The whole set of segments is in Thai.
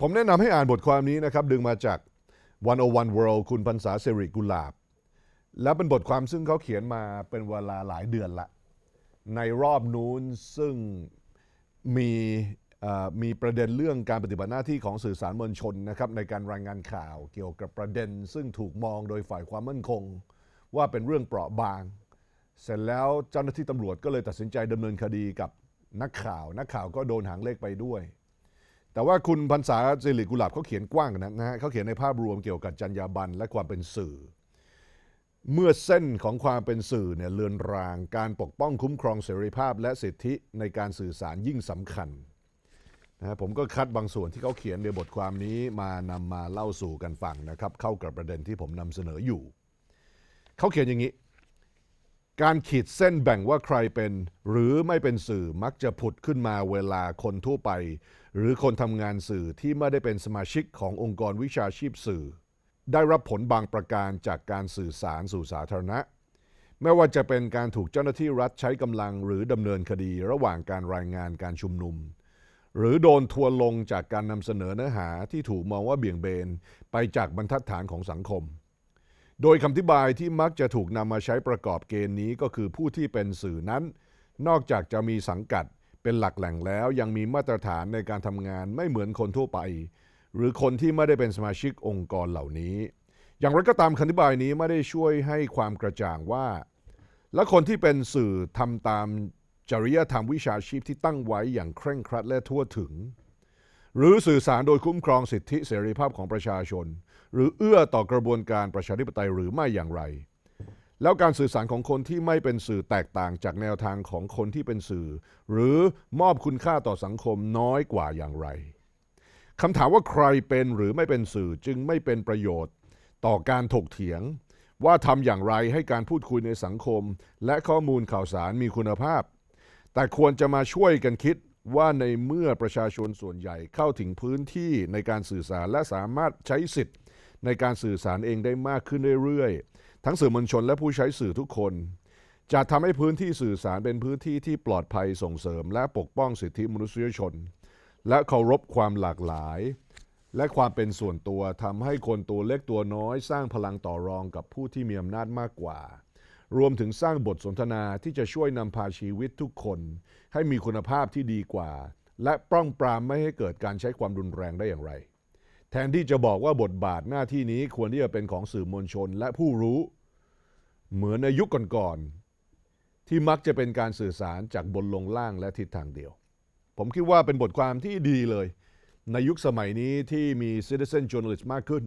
ผมแนะนำให้อ่านบทความนี้นะครับ ดึงมาจาก 101 World คุณพันษาสิริกุลาบ แล้วเป็นบทความซึ่งเขาเขียนมาเป็นเวลาหลายเดือนละ ในรอบนู้นซึ่งมีมีประเด็นเรื่องการปฏิบัติหน้าที่ของสื่อสารมวลชนนะครับในการรายงานข่าวเกี่ยวกับประเด็น ซึ่งถูกมองโดยฝ่ายความมั่นคง ว่าเป็นเรื่องเปราะบาง เสร็จแล้วเจ้าหน้าที่ตำรวจก็เลยตัดสินใจดำเนินคดีกับนักข่าว นักข่าวก็โดนหางเลขไปด้วย แต่ว่าคุณพันษาสิริกุลาบเขาเขียนกว้างนะนะฮะเขาเขียนในภาพรวมเกี่ยวกับจรรยาบรรณและความเป็นสื่อ เมื่อเส้นของความเป็นสื่อเนี่ยเลือนราง การปกป้องคุ้มครองเสรีภาพ และสิทธิในการสื่อสารยิ่งสำคัญนะฮะผมก็คัดบางส่วนที่เขาเขียนในบทความนี้มานำมาเล่าสู่กันฟังนะครับ เข้ากับประเด็นที่ผมนำเสนออยู่ เขาเขียนอย่างนี้ การขีดเส้นแบ่งว่าใครเป็นหรือไม่เป็นสื่อมักจะผุดขึ้นมาเวลาคนทั่วไป หรือคนทำงานสื่อที่ไม่ได้เป็นสมาชิกขององค์กรวิชาชีพสื่อ ได้รับผลบางประการจากการสื่อสารสู่สาธารณะ ไม่ว่าจะเป็นการถูกเจ้าหน้าที่รัฐใช้กำลังหรือดำเนินคดีระหว่างการรายงานการชุมนุม หรือโดนทัวลงจากการนำเสนอเนื้อหาที่ถูกมองว่าเบี่ยงเบนไปจากบรรทัดฐานของสังคม โดยคำอธิบายที่มักจะถูกนำมาใช้ประกอบเกณฑ์นี้ก็คือผู้ที่เป็นสื่อนั้น นอกจากจะมีสังกัดเป็นหลักแหล่งแล้วยังมีมาตรฐานในการทำงานไม่เหมือนคนทั่วไป หรือคนที่ไม่ได้เป็นสมาชิกองค์กรเหล่านี้ อย่างไรก็ตามคำอธิบายนี้ไม่ได้ช่วยให้ความกระจ่างว่า และคนที่เป็นสื่อทำตามจริยธรรมวิชาชีพที่ตั้งไว้อย่างเคร่งครัดและทั่วถึง หรือสื่อสารโดยคุ้มครองสิทธิเสรีภาพของประชาชน หรือเอื้อต่อกระบวนการประชาธิปไตยหรือไม่อย่างไร แล้วการสื่อสารของคนที่ไม่เป็นสื่อแตกต่างจากแนวทางของคนที่เป็นสื่อ หรือมอบคุณค่าต่อสังคมน้อยกว่าอย่างไรคำถามว่าใครเป็นหรือไม่เป็นสื่อจึงไม่เป็นประโยชน์ ต่อการถกเถียง ว่าทำอย่างไรให้การพูดคุยในสังคม และข้อมูลข่าวสารมีคุณภาพ แต่ควรจะมาช่วยกันคิด ว่าในเมื่อประชาชนส่วนใหญ่เข้าถึงพื้นที่ในการสื่อสารและสามารถใช้สิทธิ์ ในการสื่อสารเองได้มากขึ้นเรื่อยๆ ทั้งสื่อมวลชนและผู้ใช้สื่อทุกคน จะทำให้พื้นที่สื่อสารเป็นพื้นที่ที่ปลอดภัยส่งเสริม และปกป้องสิทธิมนุษยชน และเคารพความหลากหลาย และความเป็นส่วนตัวทำให้คนตัวเล็กตัวน้อย สร้างพลังต่อรองกับผู้ที่มีอำนาจมากกว่า รวมถึงสร้างบทสนทนาที่จะช่วยนำพาชีวิตทุกคน ให้มีคุณภาพที่ดีกว่า และป้องปรามไม่ให้เกิดการใช้ความรุนแรงได้อย่างไร แทนที่จะบอกว่าบทบาทหน้าที่นี้ควรที่จะเป็นของสื่อมวลชนและผู้รู้ เหมือนในยุคก่อนๆที่มักจะเป็นการสื่อสารจากบนลงล่างและทิศทางเดียว ผมคิดว่าเป็นบทความที่ดีเลย ในยุคสมัยนี้ที่มี citizen journalist มากขึ้น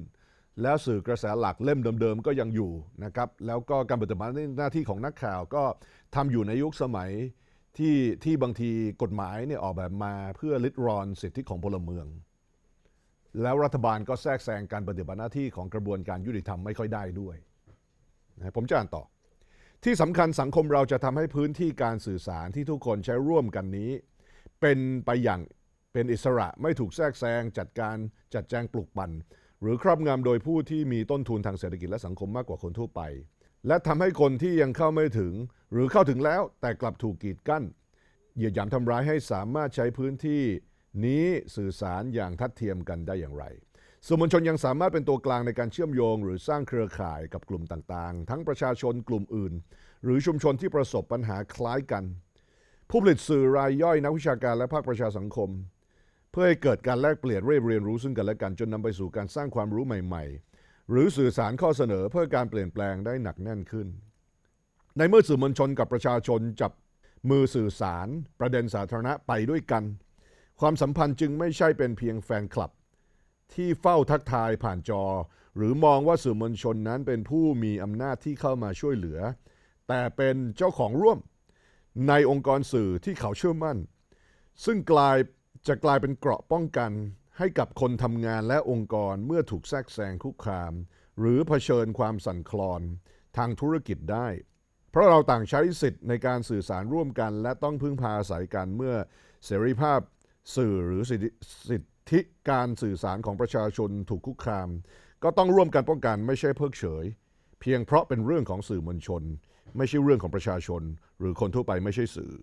แล้วสื่อกระแสหลักเล่มเดิมๆก็ยังอยู่นะครับแล้วก็การปฏิบัติหน้าที่ของนักข่าวก็ทำอยู่ในยุคสมัยที่ที่บางทีกฎหมายเนี่ยออกแบบมาเพื่อลิดรอนสิทธิของพลเมือง แล้วรัฐบาลก็แทรกแซงการปฏิบัติหน้าที่ของกระบวนการยุติธรรมไม่ค่อยได้ด้วยนะผมจะอ่านต่อ ที่สำคัญสังคมเราจะทำให้พื้นที่การสื่อสารที่ทุกคนใช้ร่วมกันนี้ เป็นไปอย่างเป็นอิสระไม่ถูกแทรกแซงจัดการจัดแจงปลุกปั่น หรือครอบงำโดยผู้ที่มีต้นทุนทางเศรษฐกิจและสังคมมากกว่าคนทั่วไป และทำให้คนที่ยังเข้าไม่ถึง หรือเข้าถึงแล้วแต่กลับถูกกีดกั้น เหยียดหยามทำร้ายให้สามารถใช้พื้นที่นี้สื่อสารอย่างทัดเทียมกันได้อย่างไรสื่อมวลชนยังสามารถเป็นตัวกลางในการเชื่อมโยง หรือสร้างเครือข่ายกับกลุ่มต่างๆ ทั้งประชาชนกลุ่มอื่น หรือชุมชนที่ประสบปัญหาคล้ายกัน ผู้ผลิตสื่อรายย่อยนักวิชาการและภาคประชาสังคม เพื่อให้เกิดการแลกเปลี่ยนเรียบเรียนรู้ซึ่งกันและกันจนนำไปสู่การสร้างความรู้ใหม่ ๆ หรือสื่อสารข้อเสนอเพื่อการเปลี่ยนแปลงได้หนักแน่นขึ้น ในเมื่อสื่อมวลชนกับประชาชนจับมือสื่อสารประเด็นสาธารณะไปด้วยกัน ความสัมพันธ์จึงไม่ใช่เป็นเพียงแฟนคลับ ที่เฝ้าทักทายผ่านจอ หรือมองว่าสื่อมวลชนนั้นเป็นผู้มีอำนาจที่เข้ามาช่วยเหลือ แต่เป็นเจ้าของร่วมในองค์กรสื่อที่เขาเชื่อมั่น ซึ่งกลาย จะกลายเป็นเกราะป้องกันให้กับคนทำงานและองค์กรเมื่อถูกแทรกแซงคุกคาม หรือเผชิญความสั่นคลอนทางธุรกิจได้ เพราะเราต่างใช้สิทธิ์ในการสื่อสารร่วมกัน และต้องพึ่งพาอาศัยกันเมื่อเสรีภาพสื่อหรือสิทธิสิทธิการสื่อสารของประชาชนถูกคุกคาม ก็ต้องร่วมกันป้องกันไม่ใช่เพิกเฉย เพียงเพราะเป็นเรื่องของสื่อมวลชน ไม่ใช่เรื่องของประชาชน หรือคนทั่วไปไม่ใช่สื่อ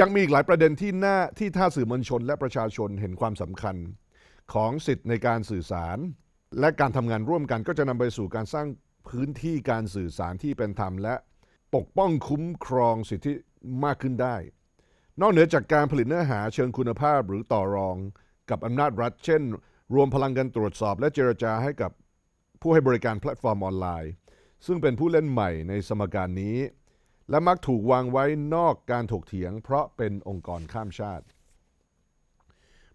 ยังมีอีกหลายประเด็นที่น่าที่ถ้าสื่อมวลชน และประชาชนเห็นความสำคัญของสิทธิ์ในการสื่อสาร และการทำงานร่วมกันก็จะนำไปสู่การสร้างพื้นที่การสื่อสารที่เป็นธรรม และปกป้องคุ้มครองสิทธิมากขึ้นได้ นอกเหนือจากการผลิตเนื้อหาเชิงคุณภาพหรือต่อรอง กับอำนาจรัฐ เช่น รวมพลังกันตรวจสอบ และเจรจาให้กับผู้ให้บริการแพลตฟอร์มออนไลน์ ซึ่งเป็นผู้เล่นใหม่ในสมการนี้ และมักถูกวางไว้นอกการถกเถียง เพราะเป็นองค์กรข้ามชาติ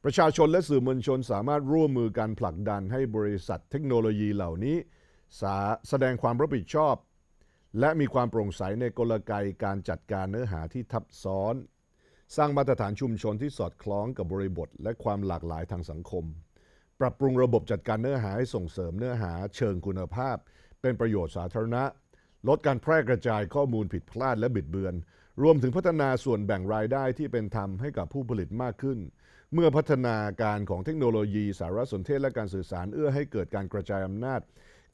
ประชาชนและสื่อมวลชนสามารถร่วมมือกันผลักดันให้บริษัทเทคโนโลยีเหล่านี้สาแสดงความรับผิดชอบ และมีความโปร่งใสในกลไกการจัดการเนื้อหาที่ทับซ้อน สร้างมาตรฐานชุมชนที่สอดคล้องกับบริบท และความหลากหลายทางสังคม ปรับปรุงระบบจัดการเนื้อหาให้ส่งเสริมเนื้อหาเชิงคุณภาพ เป็นประโยชน์สาธารณะ ลดการแพร่กระจายข้อมูลผิดพลาดและบิดเบือน รวมถึงพัฒนาส่วนแบ่งรายได้ที่เป็นธรรมให้กับผู้ผลิตมากขึ้น เมื่อพัฒนาการของเทคโนโลยี สารสนเทศและการสื่อสารเอื้อให้เกิดการกระจายอำนาจ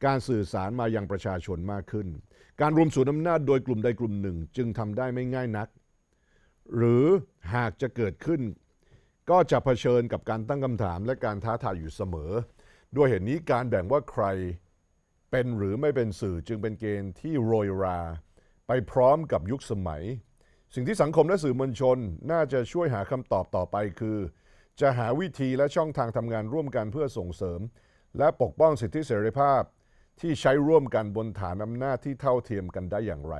การสื่อสารมายังประชาชนมากขึ้น การรวมศูนย์อำนาจโดยกลุ่มใดกลุ่มหนึ่ง จึงทำได้ไม่ง่ายนัก หรือหากจะเกิดขึ้น ก็จะเผชิญกับการตั้งคำถามและการท้าทายอยู่เสมอ ด้วยเหตุนี้การแบ่งว่าใคร เป็นหรือไม่เป็นสื่อจึงเป็นเกณฑ์ที่โรยรา ไปพร้อมกับยุคสมัย สิ่งที่สังคมและสื่อมวลชน น่าจะช่วยหาคำตอบต่อไปคือ จะหาวิธีและช่องทางทำงานร่วมกันเพื่อส่งเสริม และปกป้องสิทธิเสรีภาพ ที่ใช้ร่วมกันบนฐานอำนาจที่เท่าเทียมกันได้อย่างไร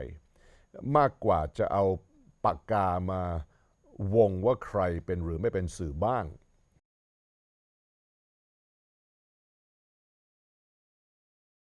มากกว่าจะเอาปากกามาวงว่าใครเป็นหรือไม่เป็นสื่อบ้าง